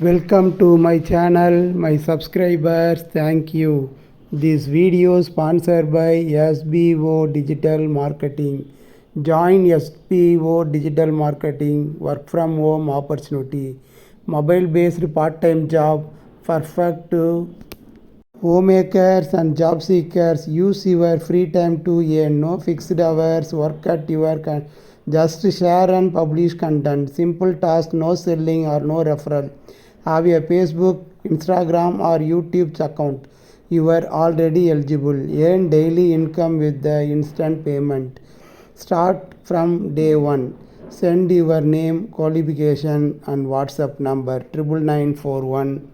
Welcome to my channel, my subscribers, thank you. This video sponsored by SBO Digital Marketing. Join SBO Digital Marketing work from home opportunity. Mobile based part time job perfect to homemakers and job seekers. Use your free time to earn no fixed hours, work at your con- just share and publish content. Simple task, no selling or no referral. Have a Facebook, Instagram, or YouTube account. You are already eligible. Earn daily income with the instant payment. Start from day one. Send your name, qualification, and WhatsApp number 99941.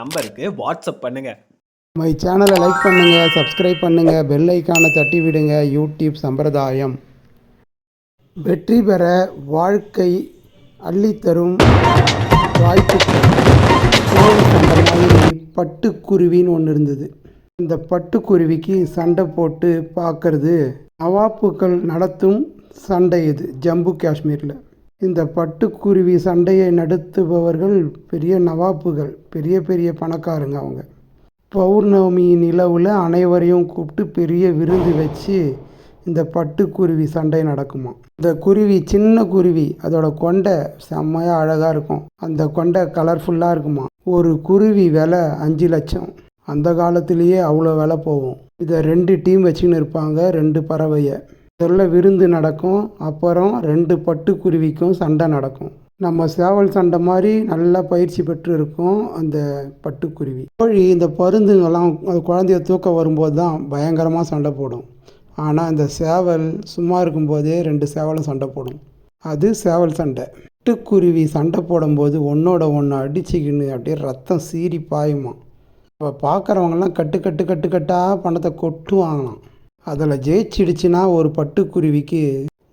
நம்பருக்கு WhatsApp பண்ணுங்க. My சேனலை like பண்ணுங்கள் subscribe பண்ணுங்கள் bell ஐக்கானை தட்டி விடுங்க YouTube சம்பிரதாயம். வெற்றி பெற வாழ்க்கை அள்ளித்தரும் வாய்ப்புகள். பட்டுக்குருவின்னு ஒன்று இருந்தது. இந்த பட்டுக்குருவிக்கு சண்டை போட்டு பார்க்கறது நவாப்புகள் நடத்தும் சண்டை இது ஜம்மு காஷ்மீரில். இந்த பட்டுக்குருவி சண்டையை நடத்துபவர்கள் பெரிய நவாப்புகள் பெரிய பெரிய பணக்காரங்க அவங்க. பௌர்ணமி நிலவில் அனைவரையும் கூப்பிட்டு பெரிய விருந்து வச்சு இந்த பட்டுக்குருவி சண்டை நடக்குமா இந்த குருவி சின்ன குருவி அதோட கொண்டை செம்மையாக அழகாக இருக்கும். அந்த கொண்டை கலர்ஃபுல்லாக இருக்குமா ஒரு குருவி விலை அஞ்சு லட்சம். அந்த காலத்திலேயே அவ்வளோ விலை போகும். இதை ரெண்டு டீம் வச்சுன்னு இருப்பாங்க ரெண்டு பறவையை. சொல்ல விருந்து நடக்கும் அப்புறம் ரெண்டு பட்டுக்குருவிக்கும் சண்டை நடக்கும். நம்ம சேவல் சண்டை மாதிரி நல்லா பயிற்சி பெற்று இருக்கும் அந்த பட்டுக்குருவி கோழி இந்த பருந்துங்கெல்லாம் அது குழந்தைய தூக்க வரும்போது தான் பயங்கரமாக சண்டை போடும். ஆனால் இந்த சேவல் சும்மா இருக்கும்போதே ரெண்டு சேவலும் சண்டை போடும். அது சேவல் சண்டை. பட்டுக்குருவி சண்டை போடும்போது ஒன்றோட ஒன்று அடிச்சுக்கின்னு அப்படியே ரத்தம் சீறி பாயுமா இப்போ பார்க்குறவங்கெல்லாம் கட்டு கட்டு கட்டு கட்டாக பணத்தை கொட்டுவாங்களாம். அதில் ஜெயிச்சிடுச்சுன்னா ஒரு பட்டுக்குருவிக்கு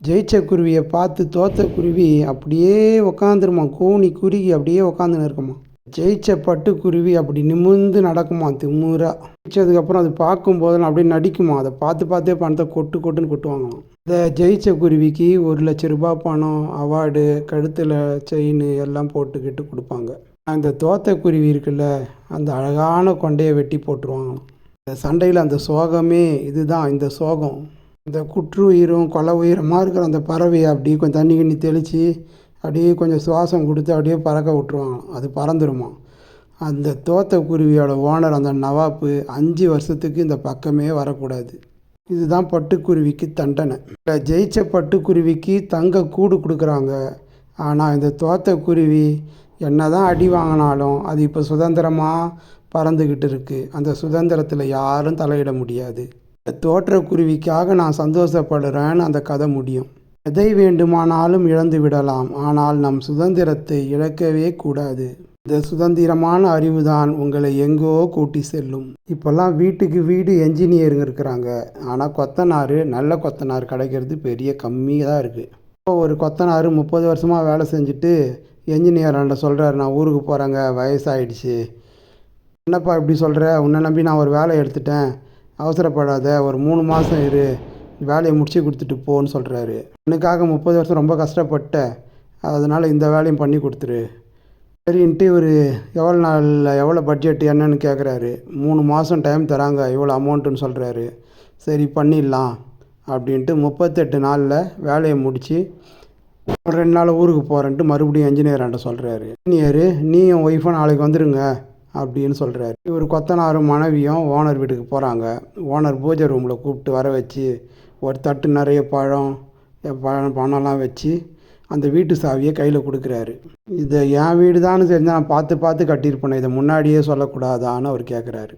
ஜெயிச்ச குருவியை பார்த்து தோத்த குருவி அப்படியே உக்காந்துருமா கூனி குறுகி அப்படியே உக்காந்துன்னு இருக்குமா? ஜெயிச்ச பட்டுக்குருவி அப்படி நிமிர்ந்து நடக்குமா திமுறா? ஜெயிச்சதுக்கப்புறம் அது பார்க்கும்போதெல்லாம் அப்படியே நடிக்குமா? அதை பார்த்து பார்த்தே பணத்தை கொட்டு கொட்டுன்னு கொட்டுவாங்களாம். இந்த ஜெயிச்ச குருவிக்கு ஒரு லட்ச ரூபாய் பணம் அவார்டு கழுத்தில் செயின் எல்லாம் போட்டுக்கிட்டு கொடுப்பாங்க. அந்த தோத்த குருவி இருக்குல்ல அந்த அழகான கொண்டையை வெட்டி போட்டுருவாங்களாம். இந்த சண்டையில் அந்த சோகமே இதுதான் இந்த சோகம். இந்த குற்று உயிரும் கொலை உயிரமாக இருக்கிற அந்த பறவையை அப்படியே கொஞ்சம் தண்ணி கிண்ணி தெளித்து அப்படியே கொஞ்சம் சுவாசம் கொடுத்து அப்படியே பறக்க விட்ருவாங்களாம் அது பறந்துருமா அந்த தோத்தக்குருவியோட ஓனர் அந்த நவாப்பு அஞ்சு வருஷத்துக்கு இந்த பக்கமே வரக்கூடாது. இதுதான் பட்டுக்குருவிக்கு தண்டனை. இந்த ஜெயிச்ச பட்டுக்குருவிக்கு தங்க கூடு கொடுக்குறாங்க. ஆனால் இந்த தோத்தக்குருவி என்ன தான் அடி வாங்கினாலும் அது இப்போ சுதந்திரமாக பறந்துக்கிட்டு இருக்குது அந்த சுதந்திரத்தில் யாரும் தலையிட முடியாது. தோற்றக்குருவிக்காக நான் சந்தோஷப்படுறேன்னு அந்த கதை முடியும். எதை வேண்டுமானாலும் இழந்து விடலாம். ஆனால் நம் சுதந்திரத்தை இழக்கவே கூடாது. இந்த சுதந்திரமான அறிவு தான் உங்களை எங்கோ கூட்டி செல்லும். இப்போல்லாம் வீட்டுக்கு வீடு என்ஜினியருங்க இருக்கிறாங்க. ஆனால் கொத்தனார் நல்ல கொத்தனார் கிடைக்கிறது பெரிய கம்மியாக தான் இருக்குது இப்போ ஒரு கொத்தனார் முப்பது வருஷமாக வேலை செஞ்சுட்டு என்ஜினியர்கிட்ட சொல்கிறாரு நான் ஊருக்கு போகிறேங்க வயசாயிடுச்சு. என்னப்பா இப்படி சொல்கிற உன்னை நம்பி நான் ஒரு வேலை எடுத்துட்டேன். அவசரப்படாத ஒரு மூணு மாதம் இரு. வேலையை முடிச்சு கொடுத்துட்டு போன்னு சொல்கிறாரு எனக்காக முப்பது வருஷம் ரொம்ப கஷ்டப்பட்டேன். அதனால் இந்த வேலையும் பண்ணி கொடுத்துரு. சரின்ட்டு இவர் எவ்வளோ நாளில் எவ்வளோ பட்ஜெட் என்னன்னு கேட்குறாரு மூணு மாதம் டைம் தராங்க இவ்வளோ அமௌண்ட்டுன்னு சொல்கிறாரு சரி பண்ணிடலாம். அப்படின்ட்டு முப்பத்தெட்டு நாளில் வேலையை முடித்து ரெண்டு நாள் ஊருக்கு போகிறேன்ட்டு மறுபடியும் என்ஜினியர்கிட்ட சொல்கிறாரு இன்ஜினியரு நீயும் ஒய்ஃபும் நாளைக்கு வந்துடுங்க அப்படின்னு சொல்கிறாரு இவர் கொத்தனாரும் மனைவியும் ஓனர் வீட்டுக்கு போகிறாங்க ஓனர் பூஜை ரூமில் கூப்பிட்டு வர வச்சு ஒரு தட்டு நிறைய பழம் பழம் பணம்லாம் வச்சு அந்த வீட்டு சாவியை கையில் கொடுக்குறாரு. இதை என் வீடு தான் தெரிஞ்சால் நான் பார்த்து பார்த்து கட்டியிருப்பேன் இதை முன்னாடியே சொல்லக்கூடாதான்னு அவர் கேட்குறாரு